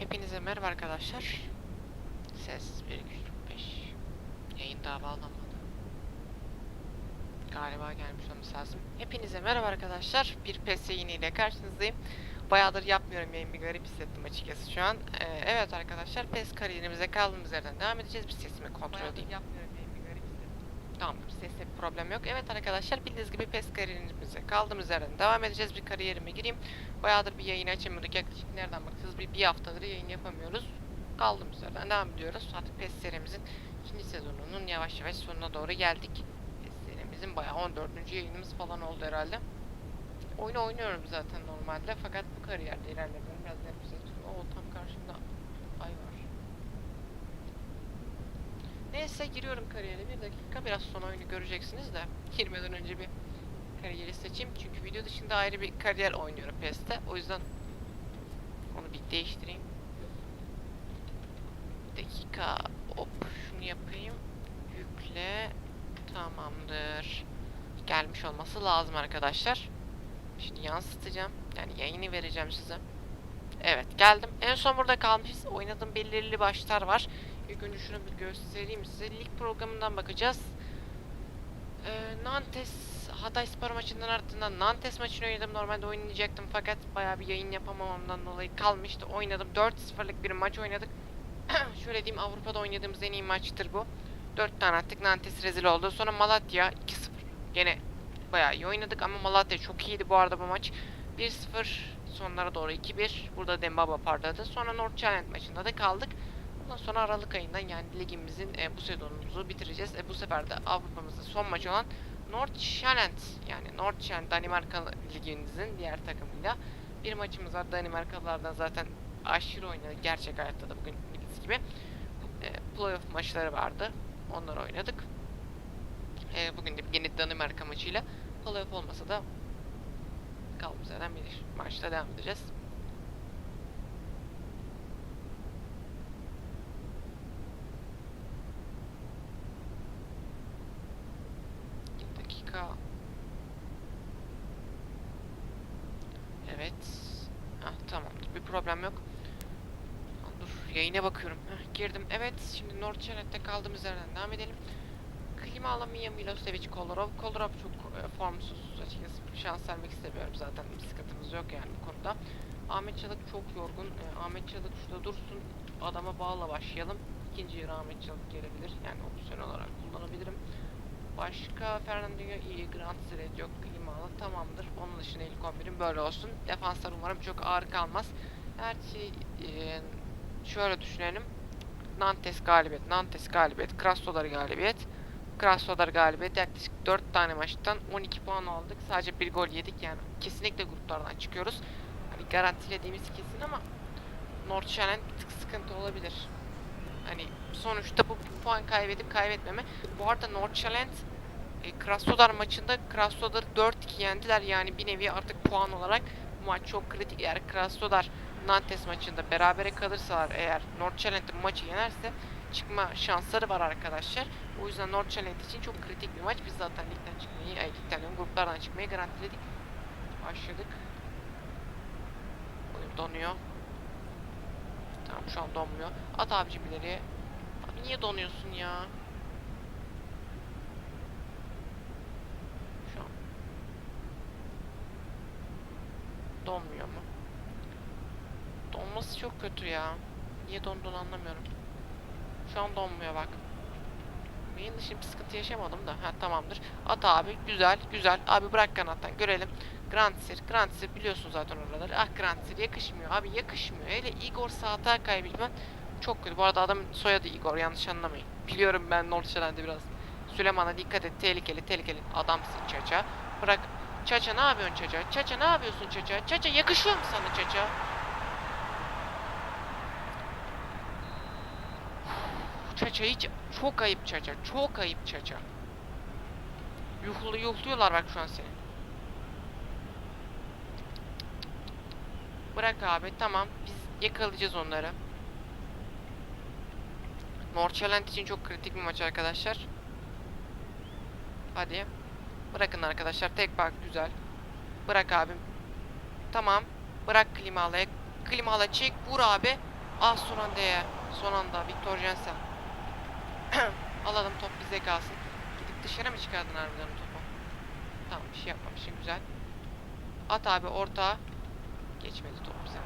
Hepinize merhaba arkadaşlar. Ses 1 2 5. Yayın daha bağlanmadı. Galiba gelmiş olması lazım. Hepinize merhaba arkadaşlar. Bir PES yayınıyla karşınızdayım. Bayağıdır yapmıyorum yayın bir garip hissettim açıkçası şu an. Ee, evet arkadaşlar PES kariyerimize kaldığımız yerden devam edeceğiz. Bir sesimi kontrol edeyim. yapmıyorum hissettim. Tamam seste bir problem yok. Evet arkadaşlar bildiğiniz gibi PES kariyerimize kaldığımız yerden devam edeceğiz. Bir kariyerime gireyim. Bayağıdır bir yayın açamıyorduk. Yaklaşık nereden baksanız bir, bir haftadır yayın yapamıyoruz. Kaldığımız yerden devam ediyoruz. Artık PES serimizin ikinci sezonunun yavaş yavaş sonuna doğru geldik. PES serimizin bayağı 14. yayınımız falan oldu herhalde. Oyunu oynuyorum zaten normalde fakat bu kariyerde ilerledim. Biraz atıyorum. Oo tam karşımda ay var. Neyse giriyorum kariyere bir dakika. Biraz sonra oyunu göreceksiniz de. Girmeden önce bir kariyeri seçeyim. Çünkü video dışında ayrı bir kariyer oynuyorum PES'te. O yüzden onu bir değiştireyim. Bir dakika. Hop şunu yapayım. Yükle. Tamamdır. Gelmiş olması lazım arkadaşlar. Şimdi yansıtacağım. Yani yayını vereceğim size. Evet geldim. En son burada kalmışız. Oynadığım belirli başlar var. İlk önce şunu bir göstereyim size. Lig programından bakacağız. Ee, Nantes Hatay Spor maçından ardından Nantes maçını oynadım. Normalde oynayacaktım fakat bayağı bir yayın yapamamamdan dolayı kalmıştı. Oynadım. 4-0'lık bir maç oynadık. Şöyle diyeyim Avrupa'da oynadığımız en iyi maçtır bu. 4 tane attık. Nantes rezil oldu. Sonra Malatya 2-0. Gene bayağı iyi oynadık ama Malatya çok iyiydi bu arada bu maç. 1-0 sonlara doğru 2-1. Burada Dembaba parladı. Sonra North Challenge maçında da kaldık. Ondan sonra Aralık ayından yani ligimizin e, bu sezonumuzu bitireceğiz. E, bu sefer de Avrupa'mızda son maç olan Nordjylland yani Nordjylland Danimarka ligimizin diğer takımıyla bir maçımız var. Danimarkalılardan zaten aşırı oynadı. Gerçek hayatta da bugün bildiğiniz gibi. E, playoff maçları vardı. Onları oynadık. E, bugün de yeni Danimarka maçıyla playoff olmasa da kaldığımız yerden bir maçta devam edeceğiz. Bir dakika. Evet. Ah tamamdır. Bir problem yok. Lan Dur yayına bakıyorum. Heh, girdim. Evet şimdi North kaldığımız yerden devam edelim. Klima alamıyor Milosevic Kolarov. Kolarov çok e, formsuz açıkçası. Şans vermek istemiyorum zaten. Bir sıkıntımız yok yani bu konuda. Ahmet Çalık çok yorgun. E, Ahmet Çalık şurada dursun. Adama bağla başlayalım. İkinci yarı Ahmet Çalık gelebilir. Yani opsiyon olarak kullanabilirim. Başka Fernandinho iyi. Grant Zred yok. Klimalı tamamdır. Onun dışında ilk 11'im böyle olsun. Defanslar umarım çok ağır kalmaz. Her şey e, şöyle düşünelim. Nantes galibiyet, Nantes galibiyet, Krasnodar galibiyet. Krasnodar galibiyet yaklaşık 4 tane maçtan 12 puan aldık. Sadece bir gol yedik yani kesinlikle gruplardan çıkıyoruz. Hani garantilediğimiz kesin ama Nordsjælland bir tık sıkıntı olabilir. Hani sonuçta bu puan kaybedip kaybetmeme. Bu arada Nordsjælland e, Krasnodar maçında Krasnodar'ı 4-2 yendiler. Yani bir nevi artık puan olarak bu maç çok kritik. Eğer Krasnodar Nantes maçında berabere kalırsalar eğer Nordsjælland maçı yenerse çıkma şansları var arkadaşlar. O yüzden Nordsjælland için çok kritik bir maç. Biz zaten ligden çıkmayı, ay ligden diyorum, gruplardan çıkmayı garantiledik. Başladık. Oyun donuyor. Tamam şu an donmuyor. At abicim ileriye. Abi niye donuyorsun ya? Şu an. Donmuyor mu? Donması çok kötü ya. Niye donduğunu anlamıyorum. Şu an donmuyor bak. Benim dışında bir sıkıntı yaşamadım da. Ha tamamdır. At abi. Güzel. Güzel. Abi bırak kanattan. Görelim. Grantsir. Grantsir biliyorsun zaten oraları. Ah Grantsir yakışmıyor. Abi yakışmıyor. Hele Igor Sağ kaybetmen çok kötü. Bu arada adamın soyadı Igor. Yanlış anlamayın. Biliyorum ben Nordsjælland'de biraz. Süleyman'a dikkat et. Tehlikeli tehlikeli. Adamsın Çaça. Bırak. Çaça ne yapıyorsun Çaça? Çaça ne yapıyorsun Çaça? Çaça yakışıyor mu sana Çaça? Çaça hiç çok ayıp Çaça. Çok ayıp Çaça. Yuhlu yuhluyorlar bak şu an seni. Bırak abi tamam. Biz yakalayacağız onları. Nordsjælland için çok kritik bir maç arkadaşlar. Hadi. Bırakın arkadaşlar. Tek bak güzel. Bırak abim. Tamam. Bırak klimalaya. Klimala çek. Vur abi. Ah son anda ya. Son anda Victor Jensen. Alalım top bize kalsın. Gidip dışarı mı çıkardın harbiden topu? Tamam bir şey yapmamışsın güzel. At abi orta. Geçmedi top bize.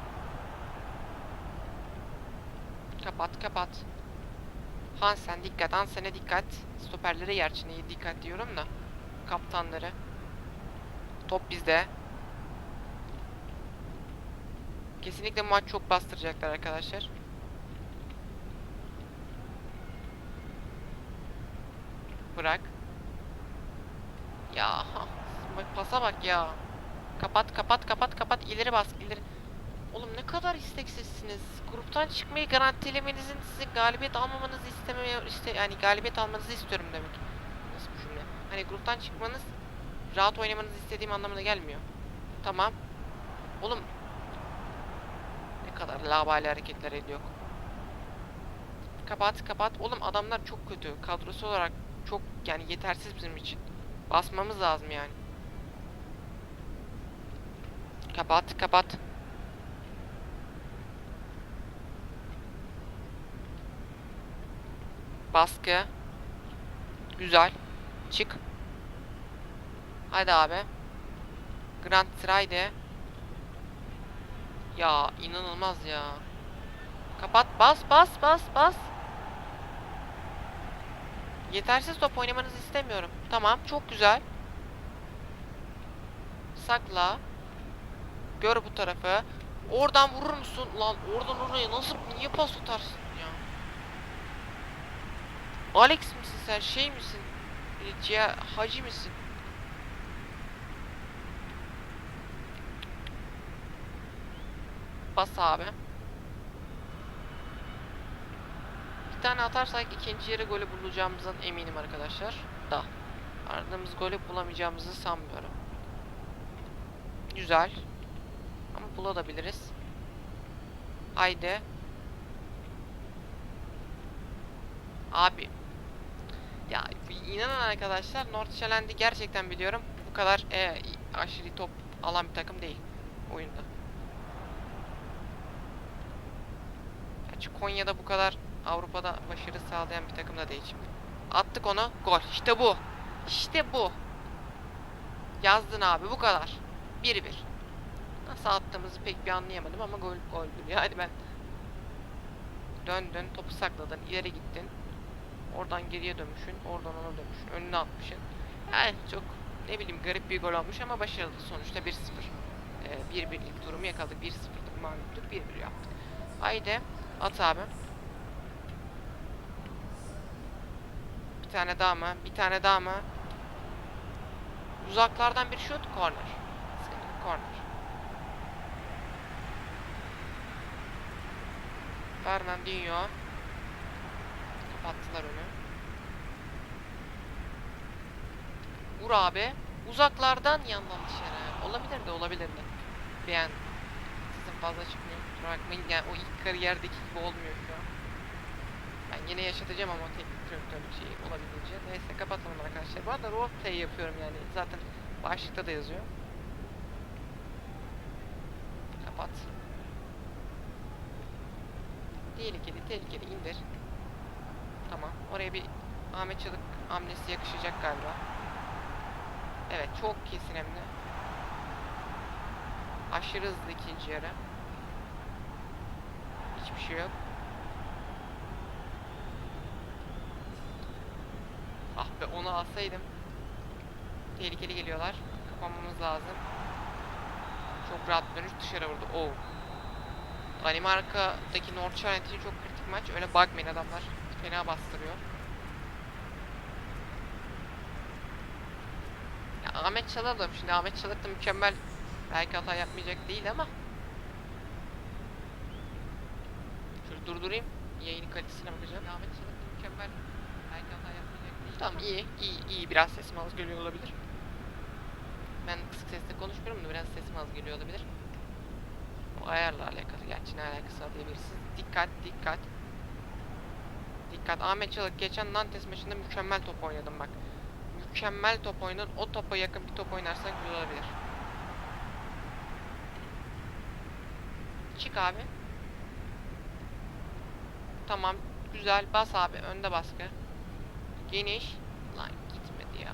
Kapat kapat. Hansen dikkat Hansen'e dikkat. Stoperlere yerçineye dikkat diyorum da. Kaptanları. Top bizde. Kesinlikle maç çok bastıracaklar arkadaşlar. Bırak. Ya pasa bak ya. Kapat kapat kapat kapat ileri bas ileri. Oğlum ne kadar isteksizsiniz. Gruptan çıkmayı garantilemenizin size galibiyet almamanızı istemeye işte yani galibiyet almanızı istiyorum demek. Nasıl bu cümle? Hani gruptan çıkmanız rahat oynamanızı istediğim anlamına gelmiyor. Tamam. Oğlum ne kadar labali hareketler ediyor. Kapat kapat. Oğlum adamlar çok kötü. Kadrosu olarak çok yani yetersiz bizim için. Basmamız lazım yani. Kapat kapat. Baskı. Güzel. Çık. Hadi abi. Grand Tride. Ya inanılmaz ya. Kapat bas bas bas bas. Yetersiz top oynamanızı istemiyorum. Tamam çok güzel. Sakla. Gör bu tarafı. Oradan vurur musun? Lan oradan oraya nasıl niye pas tutarsın ya? Alex misin sen? Şey misin? E, Cia Hacı misin? Bas abi. Bir tane atarsak ikinci yarı golü bulacağımızdan eminim arkadaşlar. Da. Aradığımız golü bulamayacağımızı sanmıyorum. Güzel. Ama bulabiliriz. Haydi. Abi. Ya inanın arkadaşlar Nordsjælland'i gerçekten biliyorum. Bu kadar e, aşırı top alan bir takım değil oyunda. Konya'da bu kadar Avrupa'da başarı sağlayan bir takım da değil şimdi. Attık onu. Gol. İşte bu. İşte bu. Yazdın abi bu kadar. 1-1. Nasıl attığımızı pek bir anlayamadım ama gol goldür. Yani ben döndün, topu sakladın, ileri gittin. Oradan geriye dönmüşsün, oradan ona dönmüşsün, önüne atmışsın. Yani çok ne bileyim garip bir gol olmuş ama başarılı sonuçta 1-0. Ee, 1-1'lik durumu yakaladık. 1-0'lık mağluptuk, 1-1 yaptık. Haydi at abi. Bir tane daha mı? Bir tane daha mı? Uzaklardan bir şut, corner. Sıkıntı, corner. Fernandinho. Kapattılar önü. Vur abi. Uzaklardan yandan dışarı. Olabilir de olabilir de. Ben sizin fazla çıkmıyor. Bakmayın. Yani o ilk kariyerdeki gibi olmuyor şu. Ben yine yaşatacağım ama teknik direktörlük şeyi olabildiğince. Neyse kapatalım arkadaşlar. Bu arada roleplay yapıyorum yani. Zaten başlıkta da yazıyor. Kapat. Tehlikeli, tehlikeli indir. Tamam. Oraya bir Ahmet Çalık hamlesi yakışacak galiba. Evet, çok kesin hem de. Aşırı hızlı ikinci yarı. Hiçbir şey yok. Ah be onu alsaydım. Tehlikeli geliyorlar. Kapamamız lazım. Çok rahat dönüş dışarı vurdu. Oo. Danimarka'daki Nordsjælland için çok kritik maç. Öyle bakmayın adamlar. Fena bastırıyor. Ya Ahmet Çalar da şimdi Ahmet da mükemmel belki hata yapmayacak değil ama Şöyle durdurayım. Yayının kalitesine bakacağım. Çalar da mükemmel belki hata yapmayacak değil Tamam iyi iyi iyi biraz sesim az geliyor olabilir. Ben kısık sesle konuşmuyorum da biraz sesim az geliyor olabilir. O ayarla alakalı. Gerçi ne alakası var diyebilirsiniz. Dikkat, dikkat. Dikkat. Ahmet Çalık geçen Nantes maçında mükemmel top oynadım bak. Mükemmel top oynadın. O topa yakın bir top oynarsan güzel olabilir. Çık abi. Tamam. Güzel. Bas abi. Önde baskı. Geniş. Lan gitmedi ya.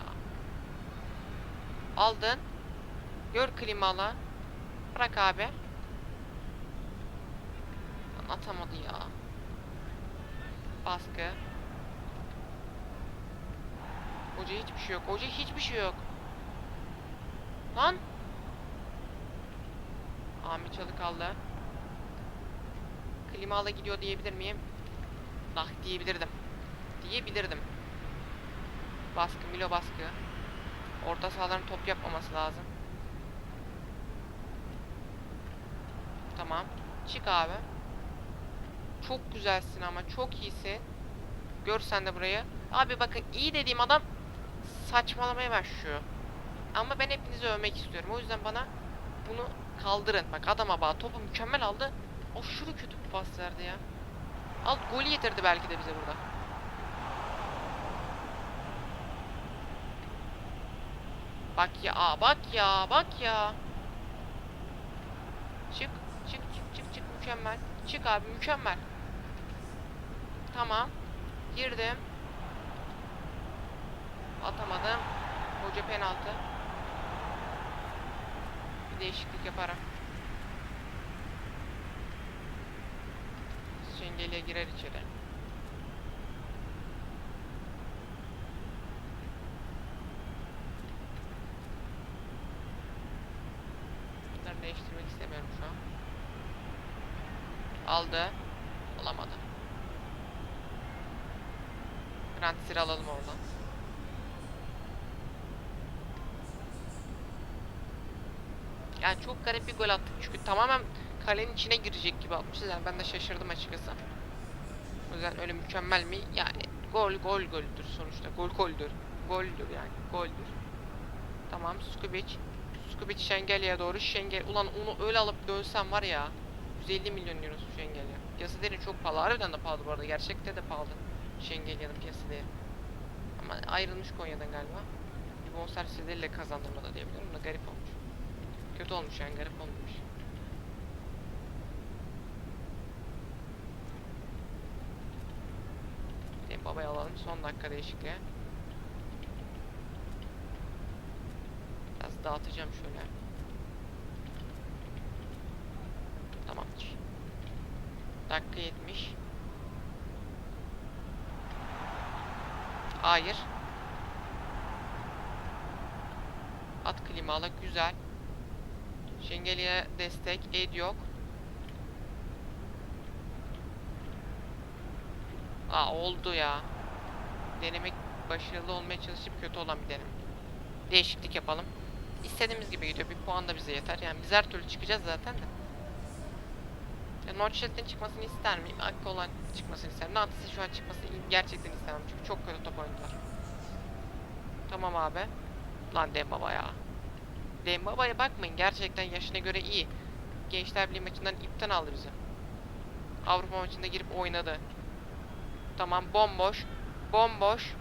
Aldın. Gör klimalı. Bırak abi. Lan atamadı ya. Baskı. Hoca hiçbir şey yok. Hoca hiçbir şey yok. Lan. Ahmet Çalı kaldı. Klimalı gidiyor diyebilir miyim? Nah diyebilirdim. Diyebilirdim. Baskı, Milo baskı. Orta sahaların top yapmaması lazım. Tamam. Çık abi. Çok güzelsin ama çok iyisin. Gör sen de burayı. Abi bakın iyi dediğim adam saçmalamaya başlıyor. Ama ben hepinizi övmek istiyorum. O yüzden bana bunu kaldırın. Bak adama bak topu mükemmel aldı. Aşırı kötü bir pas verdi ya. Alt golü getirdi belki de bize burada. Bak ya, bak ya, bak ya. Çık, çık, çık, çık, çık, mükemmel. Çık abi, mükemmel. Tamam. Girdim. Atamadım. Hoca penaltı. Bir değişiklik yaparım. Şengeli'ye girer içeri. Bunları değiştirmek istemiyorum şu an. Aldı. Alamadı. Grant Sir alalım oradan. Yani çok garip bir gol attık çünkü tamamen kalenin içine girecek gibi atmışız yani ben de şaşırdım açıkçası. O yüzden öyle mükemmel mi? Yani gol gol goldür sonuçta. Gol goldür. Goldür yani. Goldür. Tamam Skubic. Skubic Şengelya'ya doğru. Şengel ulan onu öyle alıp dönsem var ya 150 milyon euro Şengelya. Piyasa değeri çok pahalı. Harbiden de pahalı bu arada. Gerçekte de pahalı. Şengelya'nın piyasa değeri. Ama ayrılmış Konya'dan galiba. Bir bonservis bedeliyle kazandırmadı diyebilirim. Bu da garip olmuş. Kötü olmuş yani garip olmuş. Dem babayı alalım son dakika değişikliğe. Biraz dağıtacağım şöyle. Tamamdır. Dakika 70. Hayır. At klimalı güzel. Şengeli'ye destek. Ed yok. Aa oldu ya. Denemek başarılı olmaya çalışıp kötü olan bir deneme. Değişiklik yapalım. İstediğimiz gibi gidiyor. Bir puan da bize yeter. Yani biz her türlü çıkacağız zaten de. Ya Northshield'in çıkmasını ister miyim? Hakkı olan çıkmasını isterim. Nante'sin şu an çıkmasını gerçekten istemem. Çünkü çok kötü top oynadılar. Tamam abi. Lan Dembaba ya. Dembaba'ya bakmayın. Gerçekten yaşına göre iyi. Gençler Birliği maçından ipten aldı bizi. Avrupa maçında girip oynadı. Tamam bomboş. Bomboş.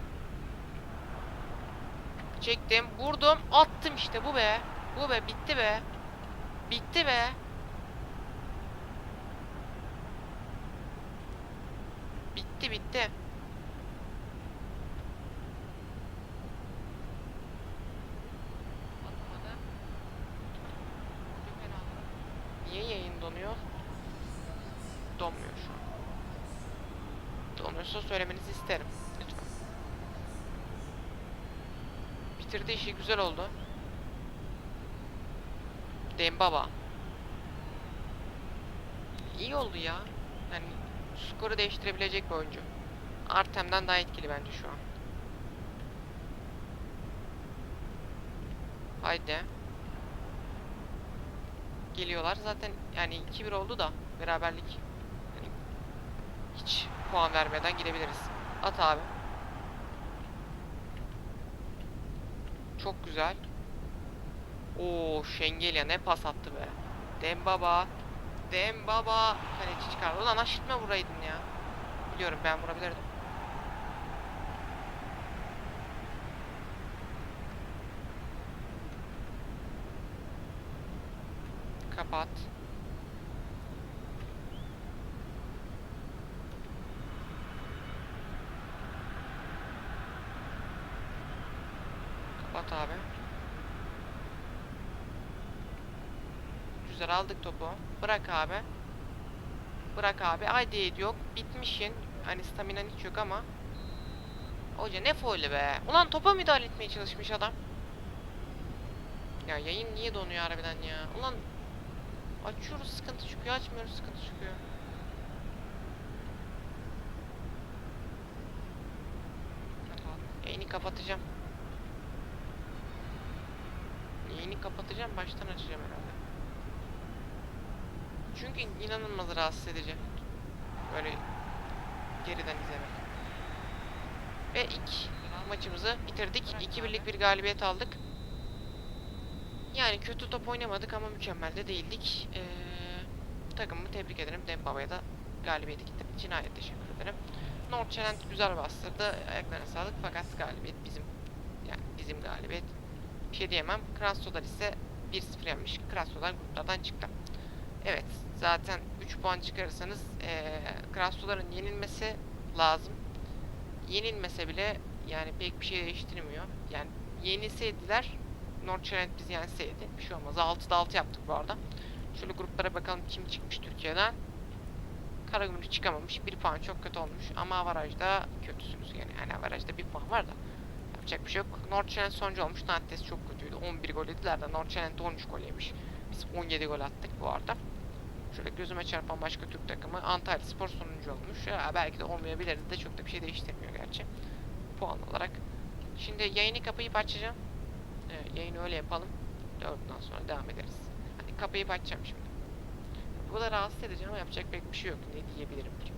Çektim. Vurdum. Attım işte bu be. Bu be. Bitti be. Bitti be. Bitti bitti. Niye yayın donuyor? Donmuyor şu an. Donuyorsa söylemenizi isterim. Lütfen. Bitirdi işi güzel oldu. Dembaba. İyi oldu ya. Yani skoru değiştirebilecek bir oyuncu. Artem'den daha etkili bence şu an. Haydi. Geliyorlar zaten yani 2-1 oldu da beraberlik. Yani hiç puan vermeden gidebiliriz. At abi. Çok güzel. Oo Şengelya ne pas attı be. Dembaba. Dembaba. Kaleci çıkardı. Ulan aşırtma vuraydın ya. Biliyorum ben vurabilirdim. Kapat. At abi. Güzel aldık topu. Bırak abi. Bırak abi. Haydi yok. Bitmişin. Hani staminan hiç yok ama. Hoca ne foili be. Ulan topa müdahale etmeye çalışmış adam. Ya yayın niye donuyor harbiden ya? Ulan açıyoruz sıkıntı çıkıyor, açmıyoruz sıkıntı çıkıyor. Yayını kapatacağım. Yayını kapatacağım, baştan açacağım herhalde. Çünkü inanılmaz rahatsız edici. Böyle geriden izlemek. Ve ilk maçımızı bitirdik. 2-1'lik bir galibiyet aldık. Yani kötü top oynamadık ama mükemmel de değildik. Ee, takımımı tebrik ederim. Dembaba'ya da galibiyeti için ayrıca teşekkür ederim. North Challenge güzel bastırdı. Ayaklarına sağlık fakat galibiyet bizim. Yani bizim galibiyet. Bir şey diyemem. Krasnodar ise 1-0 yenmiş. Krasnodar gruplardan çıktı. Evet. Zaten 3 puan çıkarırsanız ee, Krasnodar'ın yenilmesi lazım. Yenilmese bile yani pek bir şey değiştirmiyor. Yani yenilseydiler North Challenge bizi yenseydi bir şey olmaz. 6'da 6 yaptık bu arada. Şöyle gruplara bakalım kim çıkmış Türkiye'den. Karagümrük çıkamamış. Bir puan çok kötü olmuş. Ama avarajda kötüsünüz yani. Yani avarajda bir puan var da. Yapacak bir şey yok. North Challenge sonuncu olmuş. Nantes çok kötüydü. 11 gol yediler de North Challenge 13 gol yemiş. Biz 17 gol attık bu arada. Şöyle gözüme çarpan başka Türk takımı Antalya Spor sonuncu olmuş. Ya belki de olmayabilirdi de çok da bir şey değiştirmiyor gerçi. Puan olarak. Şimdi yayını kapayıp açacağım. Evet, yayını öyle yapalım. Dördünden sonra devam ederiz. Hadi kapayıp açacağım şimdi. Bu da rahatsız edici ama yapacak pek bir şey yok. Ne diyebilirim ki?